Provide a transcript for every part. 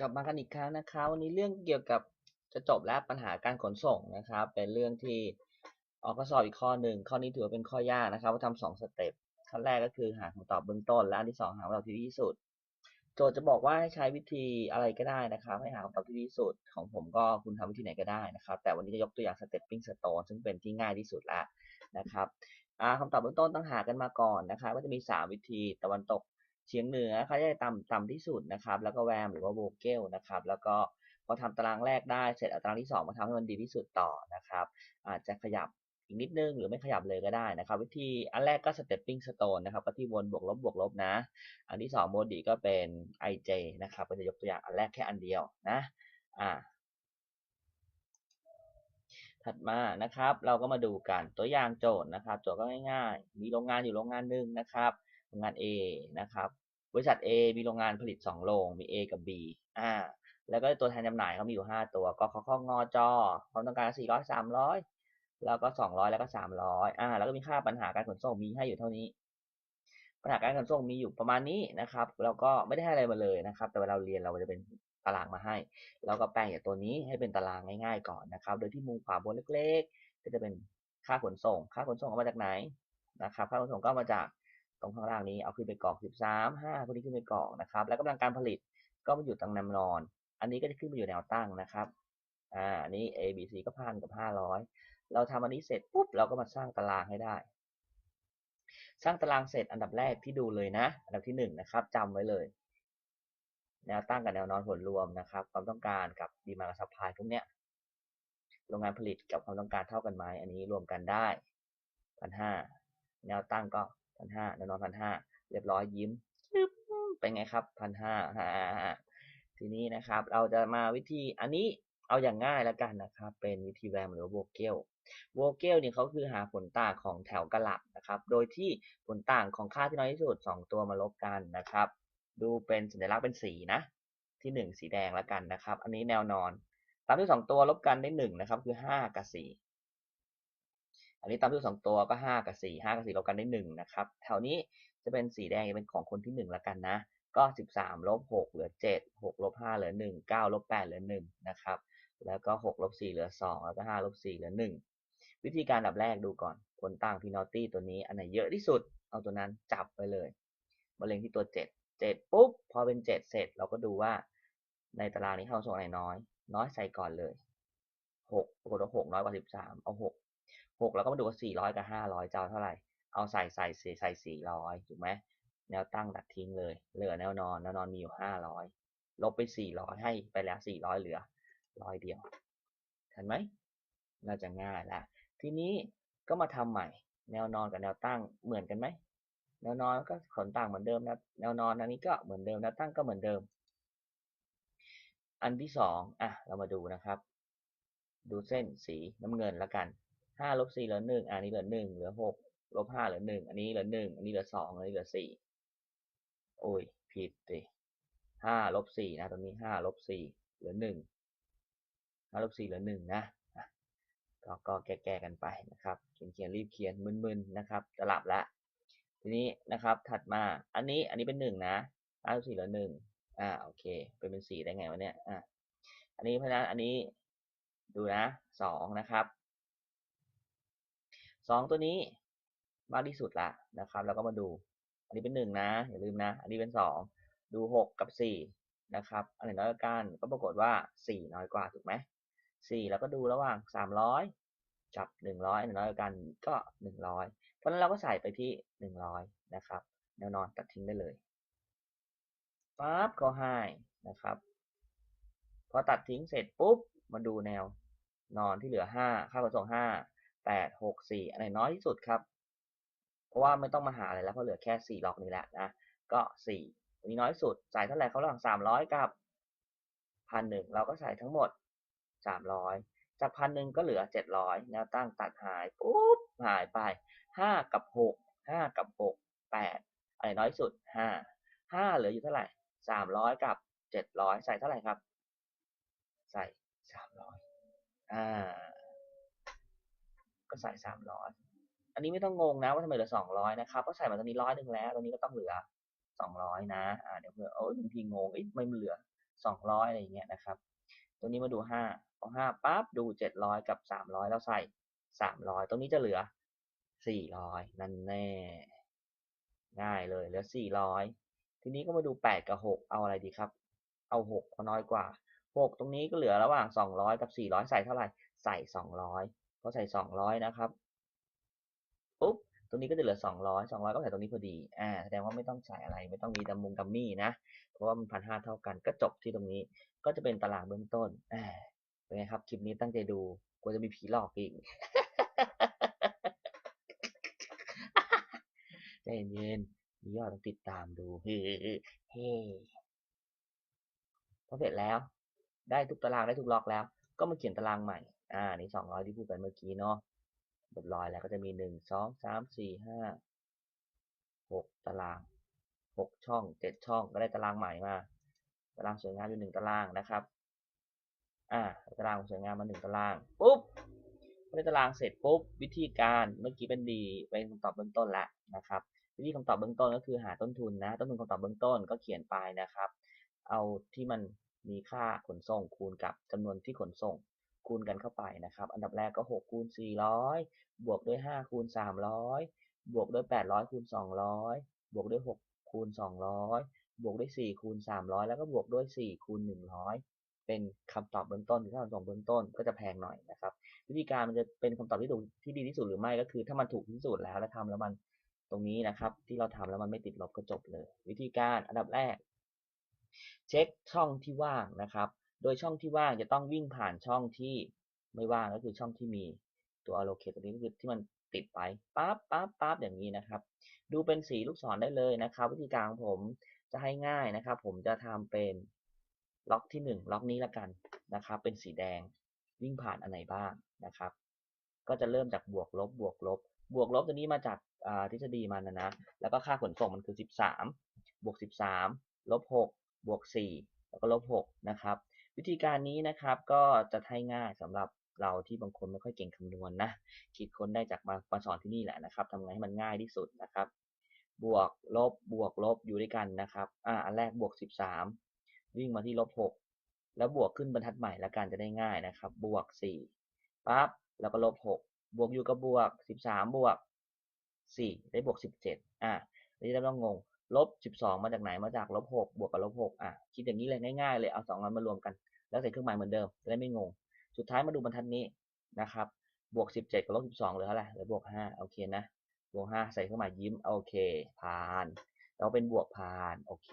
กลับมากันอีกครั้งนะครับวันนี้เรื่องเกี่ยวกับจะจบแล้วปัญหาการขนส่งนะครับ เป็นเรื่องที่ออกข้อสอบอีกข้อหนึ่งข้อนี้ถือว่าเป็นข้อยากนะครับว่าทำสองสเต็ปขั้นแรกก็คือหาคำตอบเบื้องต้น และอันที่สองหาคำตอบที่ดีที่สุด โจทย์จะบอกว่าให้ใช้วิธีอะไรก็ได้นะครับ ให้หาคำตอบที่ดีที่สุดของผมก็คุณทำวิธีไหนก็ได้นะครับ แต่วันนี้จะยกตัวอย่างสเต็ปปิ้งสโตนซึ่งเป็นที่ง่ายที่สุดแล้วนะครับอ่าคำตอบเบื้องต้นต้องหากันมาก่อนนะครับก็จะมี 3 วิธีตะวันตก เฉียงเหนือเขาจะต่ำต่ำที่สุดนะครับ แล้วก็แวมหรือว่าโวเกลนะครับ แล้วก็พอทำตารางแรกได้เสร็จเอาตารางที่2มาทำให้มันดีที่สุดต่อนะครับ อาจจะขยับอีกนิดนึงหรือไม่ขยับเลยก็ได้นะครับ วิธีอันแรกก็ stepping stone นะครับก็ที่วนบวกลบบวกลบนะ อันที่2โมดีก็เป็น ij นะครับก็จะยกตัวอย่างอันแรกแค่อันเดียวนะอ่าถัดมานะครับ เราก็มาดูกันตัวอย่างโจทย์นะครับ โจทย์ก็ง่ายๆ มีโรงงานอยู่โรงงานหนึ่งนะครับ โรงงาน A นะครับ บริษัท A มีโรงงานผลิต 2 โรง มี A กับ B อ่า แล้วก็ตัวแทนจำหน่ายเขามีอยู่ 5 ตัว ก็ข้องอจอความต้องการ 400 300 แล้วก็ 200 แล้วก็ 300 อ่า แล้วก็มีค่าปัญหาการขนส่งมีให้อยู่เท่านี้ ปัญหาการขนส่งมีอยู่ประมาณนี้นะครับ แล้วก็ไม่ได้ให้อะไรมาเลยนะครับ แต่เวลาเราเรียนเราจะเป็นตารางมาให้ แล้วก็แปลงจากตัวนี้ให้เป็นตารางง่ายๆก่อนนะครับ โดยที่มุมขวาบนเล็ก ๆ ก็จะเป็นค่าขนส่ง ค่าขนส่งเอามาจากไหนนะครับ ค่าขนส่งก็มาจาก ตรงข้างล่างนี้เอาขึ้นไปกรอก 13 5พวกนี้ขึ้นไปกรอกนะครับ แล้วกำลังการผลิตก็มาอยู่ตรงแนวนอน อันนี้ก็จะขึ้นมาอยู่แนวตั้งนะครับ อ่าอันนี้ A B C ก็พันกับ 500 เราทำอันนี้เสร็จปุ๊บเราก็มาสร้างตารางให้ได้ สร้างตารางเสร็จอันดับแรกที่ดูเลยนะ อันดับที่1นะครับจำไว้เลย แนวตั้งกับแนวนอนผลรวมนะครับ ความต้องการกับดีมากับซัพพลายพวกเนี้ยโรงงานผลิตกับความต้องการเท่ากันไหมอันนี้รวมกันได้พันห้าแนวตั้งก็ พันห้าแนวนอนพันห้าเรียบร้อยยิ้มเป็นไงครับพันห้าทีนี้นะครับ เราจะมาวิธีอันนี้เอาอย่างง่ายแล้วกันนะครับ เป็นวิธีแวมหรือโวเกลโวเกลเนี่ยเขาคือหาผลต่างของแถวกระหลับนะครับ โดยที่ผลต่างของค่าที่น้อยที่สุด 2 ตัวมาลบกันนะครับ ดูเป็นสัญลักษณ์เป็นสีนะ ที่ 1 สีแดงแล้วกันนะครับ อันนี้แนวนอนตามที่2ตัวลบกันได้1นะครับคือ 5 กับ4 อันนี้ตามที่2ตัวก็5กับ4 5กับ4ลบกันได้1นะครับแถวนี้จะเป็นสีแดงจะเป็นของคนที่1แล้วกันนะ ก็13ลบ6เหลือ7 6ลบ5เหลือ1 9ลบ8เหลือ1นะครับแล้วก็6ลบ4เหลือ2แล้วก็5ลบ4เหลือ1วิธีการดับแรกดูก่อนผลต่างพีนอตตี้ตัวนี้อันไหนเยอะที่สุด เอาตัวนั้นจับไปเลยมาเล็งที่ตัว7 7ปุ๊บพอเป็น7เสร็จเราก็ดูว่าในตารางนี้เข้าส่งไหนน้อย น้อยใส่ก่อนเลย6ปรากฏว่า6น้อยกว่า13เอาหก 6 6แล้วก็มาดูว่า400กับ500จะเอาเท่าไหร่ เอาใส่ใส่ใส่400ถูกไหมแนวตั้งตัดทิ้งเลย เหลือแนวนอน แนวนอนมีอยู่500ลบไป400ให้ไปแล้ว400เหลือ100เดียวเห็นไหมน่าจะง่ายละทีนี้ก็มาทำใหม่ แนวนอนกับแนวตั้งเหมือนกันไหมแนวนอนก็ขนต่างเหมือนเดิมนะแนวนอนอันนี้ก็เหมือนเดิมแนวตั้งก็เหมือนเดิม อันที่สองอะเรามาดูนะครับ ดูเส้นสีน้ำเงินและกัน ห้าลบสี่เหลือหนึ่งอันนี้เหลือหนึ่งเหลือหกลบห้าเหลือหนึ่งอันนี้เหลือหนึ่งอันนี้เหลือสองอันนี้เหลือสี่โอ้ยผิดดิห้าลบสี่นะตรงนี้ห้าลบสี่เหลือหนึ่งห้าลบสี่เหลือหนึ่งนะก็ก็แก้ๆกันไปนะครับเขียนเขียนรีบเขียนมึนๆนะครับจะหลับแล้วทีนี้นะครับถัดมาอันนี้อันนี้เป็นหนึ่งนะห้าลบสี่เหลือหนึ่งอ่าโอเคเป็นเป็นสี่ได้ไงวะเนี่ยอ่าอันนี้เพราะนั้นอันนี้ดูนะสองนะครับ สองตัวนี้มากที่สุดละนะครับแล้วก็มาดู อันนี้เป็นหนึ่งนะ อย่าลืมนะ อันนี้เป็นสองดูหกกับสี่นะครับ อันไหนน้อยกว่ากันก็ปรากฏว่าสี่น้อยกว่าถูกไหมสี่แล้วก็ดูระหว่างสามร้อยกับหนึ่งร้อยน้อยกว่ากันก็หนึ่งร้อยเพราะนั้นเราก็ใส่ไปที่หนึ่งร้อยนะครับ แนวนอนตัดทิ้งได้เลยปั๊บก็ให้นะครับ พอตัดทิ้งเสร็จปุ๊บมาดูแนวนอนที่เหลือห้าค่าขนส่ง แปดหกสี่อันไหนน้อยที่สุดครับ เพราะว่าไม่ต้องมาหาอะไรแล้วเพราะเหลือแค่สี่ล็อกนี้แหละนะ ก็สี่อันนี้น้อยสุดใส่เท่าไหร่เขาหว่างสามร้อยกับพันหนึ่งเราก็ใส่ทั้งหมดสามร้อยจากพันหนึ่งก็เหลือเจ็ดร้อยแนวตั้งตัดหายปุ๊บหายไปห้ากับหกห้ากับหกแปดอะไรน้อยสุดห้าห้าเหลืออยู่เท่าไหร่สามร้อยกับเจ็ดร้อยใส่เท่าไหร่ครับ ใส่สามร้อยอ่า ก็ใส่สามร้อยอันนี้ไม่ต้องงงนะว่าทำไมเหลือสองร้อยนะครับก็ใส่มาตรงนี้ร้อยหนึ่งแล้วตรงนี้ก็ต้องเหลือสองร้อยนะอ่าเดี๋ยวเพื่อโอ้ยบางทีงงเอ๊ะไม่เหลือสองร้อยอะไรอย่างเงี้ยนะครับ ตัวนี้มาดูห้าพอห้าปั๊บดูเจ็ดร้อยกับสามร้อยแล้วใส่สามร้อยตรงนี้จะเหลือสี่ร้อยนั่นแน่ง่ายเลยเหลือสี่ร้อยทีนี้ก็มาดูแปดกับหกเอาอะไรดีครับ เอาหกเพราะน้อยกว่าหกตรงนี้ก็เหลือระหว่างสองร้อยกับสี่ร้อยใส่เท่าไหร่ใส่สองร้อย พอใส่สองร้อยนะครับปุ๊บตรงนี้ก็จะเหลือสองร้อยสองร้อยก็ใส่ตรงนี้พอดีอ่าแสดงว่าไม่ต้องใส่อะไรไม่ต้องมีดัมมุงดัมมี่นะเพราะว่ามันพันห้าเท่ากันก็จบที่ตรงนี้ก็จะเป็นตารางเบื้องต้นอ่าเป็นไงครับคลิปนี้ตั้งใจดูกลัวจะมีผีหลอกอีกใจเย็นๆมียอดต้องติดตามดูเฮ้เฮ้พอเสร็จแล้ว ได้ทุกตารางได้ทุกล็อกแล้ว ก็มาเขียนตารางใหม่ อ่านี่สองร้อยที่พูดไปเมื่อกี้เนาะเรียบร้อยแล้วก็จะมีหนึ่งสองสามสี่ห้าหกตารางหกช่องเจ็ดช่องก็ได้ตารางใหม่มาตารางสวยงามอยู่หนึ่งตารางนะครับอ่าตารางสวยงามมาหนึ่งตารางปุ๊บได้ตารางเสร็จปุ๊บวิธีการเมื่อกี้เป็นดีเป็นคำตอบเบื้องต้นแล้วนะครับ วิธีคำตอบเบื้องต้นก็คือหาต้นทุนนะต้นทุนคำตอบเบื้องต้นก็เขียนไปนะครับ เอาที่มันมีค่าขนส่งคูณกับจำนวนที่ขนส่ง คูณกันเข้าไปนะครับ อันดับแรกก็ 6 คูณ 400 บวกด้วย 5 คูณ 300 บวกด้วย 800 คูณ 200 บวกด้วย 6 คูณ 200 บวกด้วย 4 คูณ 300 แล้วก็บวกด้วย 4 คูณ 100 เป็นคำตอบเบื้องต้นที่คำตอบเบื้องต้นก็จะแพงหน่อยนะครับ วิธีการมันจะเป็นคำตอบที่ถูกที่ดีที่สุดหรือไม่ก็คือ ถ้ามันถูกที่สุดแล้วแล้วทำแล้วมันตรงนี้นะครับ ที่เราทำแล้วมันไม่ติดลบก็จบเลย วิธีการอันดับแรก เช็คช่องที่ว่างนะครับ โดยช่องที่ว่างจะต้องวิ่งผ่านช่องที่ไม่ว่างก็คือช่องที่มีตัว allocate ตัวนี้ก็คือที่มันติดไปปั๊บปั๊บปั๊บอย่างนี้นะครับ ดูเป็นสีลูกศรได้เลยนะครับ วิธีการของผมจะให้ง่ายนะครับ ผมจะทำเป็นล็อกที่ 1 ล็อกนี้ละกันนะครับ เป็นสีแดงวิ่งผ่านอันไหนบ้างนะครับ ก็จะเริ่มจากบวกลบบวกลบบวกลบตัวนี้มาจากทฤษฎีมันนะนะ แล้วก็ค่าขนส่งมันคือ 13 บวก 13 ลบ 6 บวก 4 แล้วก็ลบ 6 นะครับ วิธีการนี้นะครับก็จะให้ง่ายสำหรับเราที่บางคนไม่ค่อยเก่งคำนวณนนะคิดค้นได้จากมามาสอนที่นี่แหละนะครับทำไงให้มันง่ายที่สุดนะครับ บวกลบบวกลบอยู่ด้วยกันนะครับอ่าอันแรกบวก 13 วิ่งมาที่ลบ 6 แล้วบวกขึ้นบรรทัดใหม่แล้วกันจะได้ง่ายนะครับ บวก4ปั๊บแล้วก็ลบ 6 บวกอยู่กับบวก 13 บวก 4 ได้บวก 17อ่าไม่ต้องงง ลบ12มาจากไหนมาจากลบ6บวกกับลบ6อะคิดอย่างนี้เลยง่ายๆเลยเอา2อันมารวมกัน แล้วใส่เครื่องหมายเหมือนเดิมจะได้ไม่งง สุดท้ายมาดูบรรทัดนี้นะครับบวก17กับลบ12เหลือเท่าไหร่เหลือบวก5โอเคนะบวก5ใส่เครื่องหมายยิ้มโอเคผ่านเราเป็นบวกผ่านโอเค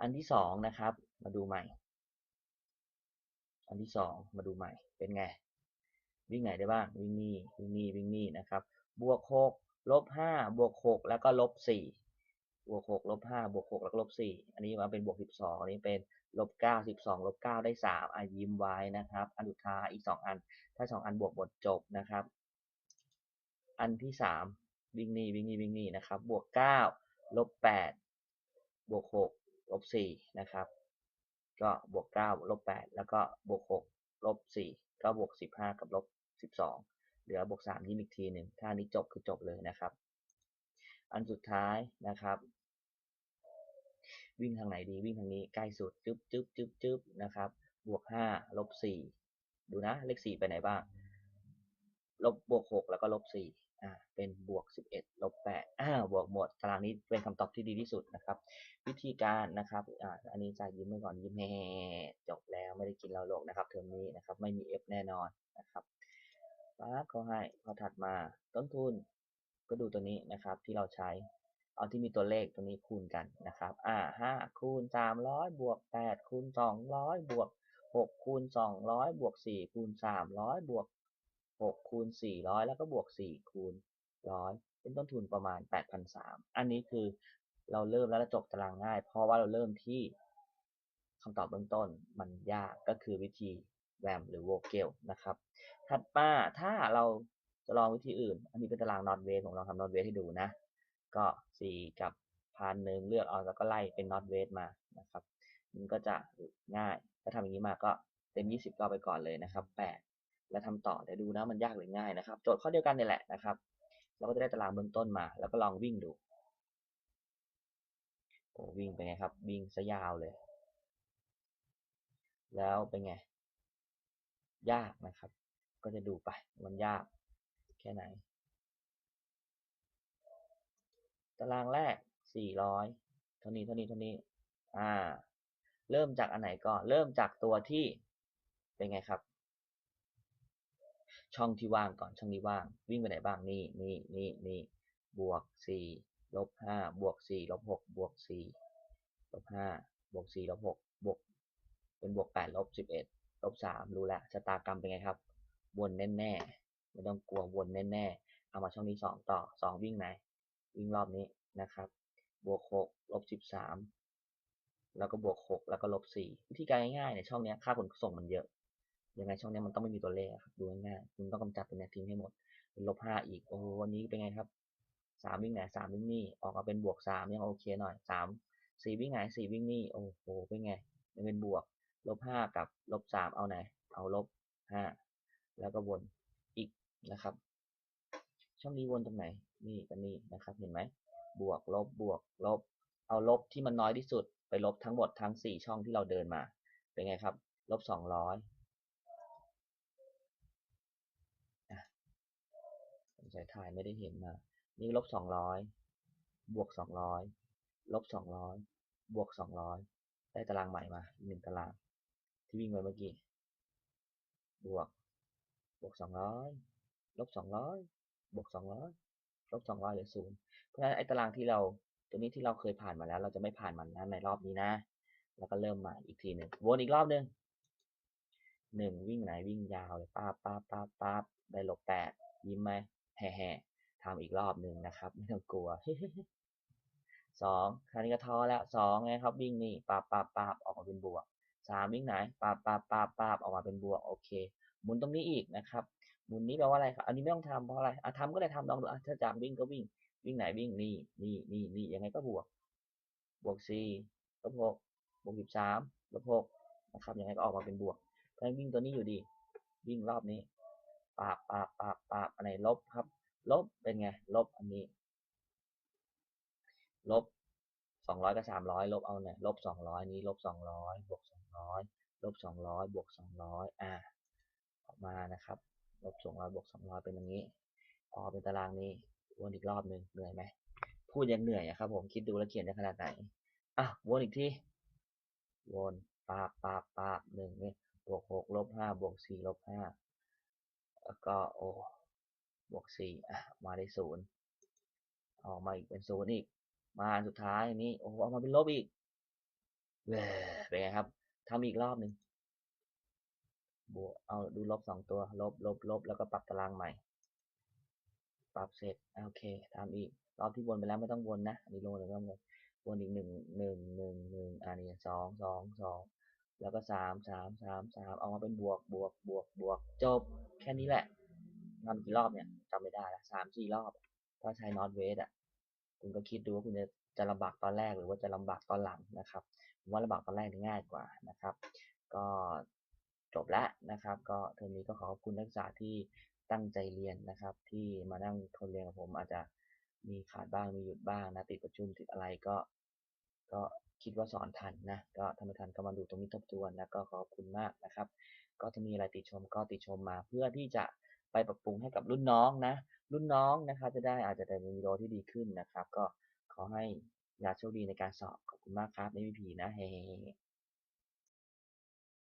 อันที่2นะครับ มาดูใหม่ อันที่2มาดูใหม่เป็นไงวิ่งไหนได้บ้างวิ่งนี่วิ่งนี่วิ่งนี่นะครับบวก6ลบ5บวก6แล้วก็ลบ4 บวก6ลบ5บวก6แล้วก็ลบ4อันนี้มาเป็นบวก12อันนี้เป็นลบ9 12ลบ9ได้3อะยิ้มไว้นะครับ อันสุดท้ายอีก2อัน ถ้า2อันบวกหมดจบนะครับ อันที่3วิ่งนี่วิ่งนี่วิ่งนี่นะครับ บวก9ลบ8บวก6ลบ4นะครับ ก็บวก9ลบ8แล้วก็บวก6ลบ4ก็บวก15กับลบ12เหลือบวก3ยิ้มอีกทีหนึ่งถ้านี้จบคือจบเลยนะครับ อันสุดท้ายนะครับ วิ่งทางไหนดีวิ่งทางนี้ใกล้สุดจึ๊บจึ๊บจึ๊บจึ๊บนะครับ บวก5ลบ4ดูนะเลข4ไปไหนบ้าง ลบบวก6แล้วก็ลบ4อ่าเป็นบวก11ลบ8อ่าบวกหมดตารางนี้เป็นคำตอบที่ดีที่สุดนะครับ วิธีการนะครับอ่าอันนี้จ่ายยิ้มไว้ก่อนยิ้มแฮ่จบแล้วไม่ได้กินเราโลกนะครับเทอมนี้นะครับไม่มี F แน่นอนนะครับปั๊บเขาให้พอถัดมาต้นทุนก็ดูตัวนี้นะครับที่เราใช้ เอาที่มีตัวเลขตัวนี้คูณกันนะครับ อ่าห้าคูณสามร้อยบวกแปดคูณสองร้อยบวกหกคูณสองร้อยบวกสี่คูณสามร้อยบวกหกคูณสี่ร้อยแล้วก็บวกสี่คูณร้อยเป็นต้นทุนประมาณแปดพันสามอันนี้คือเราเริ่มแล้วจบตารางง่าย เพราะว่าเราเริ่มที่คำตอบเบื้องต้นมันยากก็คือวิธีแวมหรือโวเกลนะครับ ถัดมาถ้าเราจะลองวิธีอื่น อันนี้เป็นตารางนอตเวสผมลองทำนอตเวสให้ดูนะ ก็ 4 กับพันหนึ่งเลือกเอาแล้วก็ไล่เป็น not weight มานะครับมันก็จะง่าย ถ้าทำอย่างนี้มาก็เต็ม 20 ก็เอาไปก่อนเลยนะครับ 8 แล้วทำต่อเดี๋ยวดูนะมันยากหรือง่ายนะครับ โจทย์ข้อเดียวกันนี่แหละนะครับเราก็จะได้ตารางเบื้องต้นมา แล้วก็ลองวิ่งดูโอ้วิ่งไปไงครับ วิ่งซะยาวเลย แล้วเป็นไง ยากนะครับ ก็จะดูไปมันยากแค่ไหน ตารางแรก 400 เท่านี้เท่านี้เท่านี้ อ่า เริ่มจากอันไหนก่อน เริ่มจากตัวที่เป็นไงครับ ช่องที่ว่างก่อน ช่องนี้ว่าง วิ่งไปไหนบ้าง นี่นี่นี่นี่บวก 4 ลบ 5 บวก 4 ลบ 6 บวก 4 ลบ 5 บวก 4 ลบ 6 บวก เป็นบวก 8 ลบ 11 ลบ 3 รู้แล้วชะตากรรมเป็นไงครับ วนแน่ๆ ไม่ต้องกลัววนแน่ๆ เอามาช่องนี้2ต่อ 2 วิ่งไหน วิ่งรอบนี้นะครับ บวก6ลบ13 แล้วก็บวก 6 แล้วก็ลบ4วิธีการง่ายๆเนี่ยช่องนี้ค่าขนส่งมันเยอะ ยังไงช่องนี้มันต้องไม่มีตัวเลขครับ ดูง่ายๆคุณต้องกำจัดตัวนี้ทิ้งให้หมด เป็นลบ5อีก โอ้โหวันนี้เป็นไงครับ3วิ่งไหน3วิ่งนี่ ออกมาเป็นบวก3ยังโอเคหน่อย3 4วิ่งไหน4วิ่งนี่ โอ้โห เป็นไงยังเป็นบวก ลบ5กับลบ3เอาไหน เอาลบ5แล้วก็วนอีกนะครับ ช่องนี้วนตรงไหน นี่กับนี่นะครับ เห็นไหม บวกลบบวกลบ เอาลบที่มันน้อยที่สุด ไปลบทั้งหมดทั้ง4ช่องที่เราเดินมา เป็นไงครับ ลบ200อะสงสัยถ่ายไม่ได้เห็นมา นี่ลบ200บวก200ลบ200บวก200ได้ตารางใหม่มาหนึ่งตาราง ที่วิ่งไปเมื่อกี้ บวก บวก200ลบ200บวก200 ลบ200เหลือศูนย์เพราะฉะนั้นไอ้ตารางที่เราตัวนี้ที่เราเคยผ่านมาแล้ว เราจะไม่ผ่านมันนะในรอบนี้นะ แล้วก็เริ่มใหม่อีกทีหนึ่งวนอีกรอบหนึ่งหนึ่งวิ่งไหนวิ่งยาวเลยป้าป้าป้าป้าได้ลบแปดยิ้มไหมแห่แห่ทำอีกรอบหนึ่งนะครับ ไม่ต้องกลัวสองคราวนี้ก็ท้อแล้วสองไงครับวิ่งนี่ป้าบปาบปาออกมาเป็นบวกสามวิ่งไหนป้าบปาบปาบปาออกมาเป็นบวกโอเคหมุนตรงนี้อีกนะครับ หมุนนี้แปลว่าอะไรครับ อันนี้ไม่ต้องทำเพราะอะไรอะทำก็ได้ทำลองดูอะถ้าจากวิ่งก็วิ่ง วิ่งไหนวิ่งนี่นี่นี่นี่ยังไงก็บวก บวกสี่ลบหกบวกสิบสามลบหกนะครับยังไงก็ออกมาเป็นบวกเพราะวิ่งตัวนี้อยู่ดี วิ่งรอบนี้ปาบปาบปาบปาบอันไหนลบครับ ลบเป็นไง ลบอันนี้ ลบสองร้อยกับสามร้อยลบเอาเนี่ยลบสองร้อยนี้ลบสองร้อยบวกสองร้อยลบสองร้อยบวกสองร้อยอ่าออกมานะครับ ลบสองร้อยบวกสองร้อยเป็นอย่างนี้ออเป็นตารางนี้วนอีกรอบหนึ่งเหนื่อยไหมพูดยังเหนื่อยอะครับ ผมคิดดูแล้วเขียนได้ขนาดไหนอะวนอีกทีวนปาบปาบปาบหนึ่งนี่บวกหกลบห้าบวกสี่ลบห้าแล้วก็โอ้บวกสี่อะมาได้ศูนย์ออกมาอีกเป็นศูนย์อีก มาอันสุดท้ายนี้โอ้ออกมาเป็นลบอีกเว้ยเป็นไงครับทำอีกรอบหนึ่ง บวกเอาดูลบสองตัว ลบลบลบแล้วก็ปรับตารางใหม่ ปรับเสร็จโอเคทำอีกรอบที่วนไปแล้วไม่ต้องวนนะอันนี้ลงเลยไม่ต้องวนวนอีกหนึ่งหนึ่งหนึ่งหนึ่งอันนี้สองสองสองแล้วก็สามสามสามสามออกมาเป็นบวกบวกบวกบวกจบแค่นี้แหละทำกี่รอบเนี่ยจำไม่ได้ละสามสี่รอบถ้าใช้นอตเวสอะคุณก็คิดดูว่าคุณจะจะลำบากตอนแรกหรือว่าจะลำบากตอนหลังนะครับผมว่าลำบากตอนแรกง่ายกว่านะครับ ก็ จบแล้วนะครับ ก็เทอมนี้ก็ขอขอบคุณนักศึกษาที่ตั้งใจเรียนนะครับ ที่มานั่งทนเรียนกับผมอาจจะมีขาดบ้างมีหยุดบ้างนะติดประชุมติดอะไรก็ ก็คิดว่าสอนทันนะก็ถ้าไม่ทันก็มาดูตรงนี้ทบทวนนะก็ขอบคุณมากนะครับ ก็ถ้ามีอะไรติชมก็ติชมมาเพื่อที่จะไปปรับปรุงให้กับรุ่นน้องนะ รุ่นน้องนะครับจะได้อาจจะได้มีวิดีโอที่ดีขึ้นนะครับ ก็ขอให้ยาโชคดีในการสอบขอบคุณมากครับไม่มีผีนะเฮ้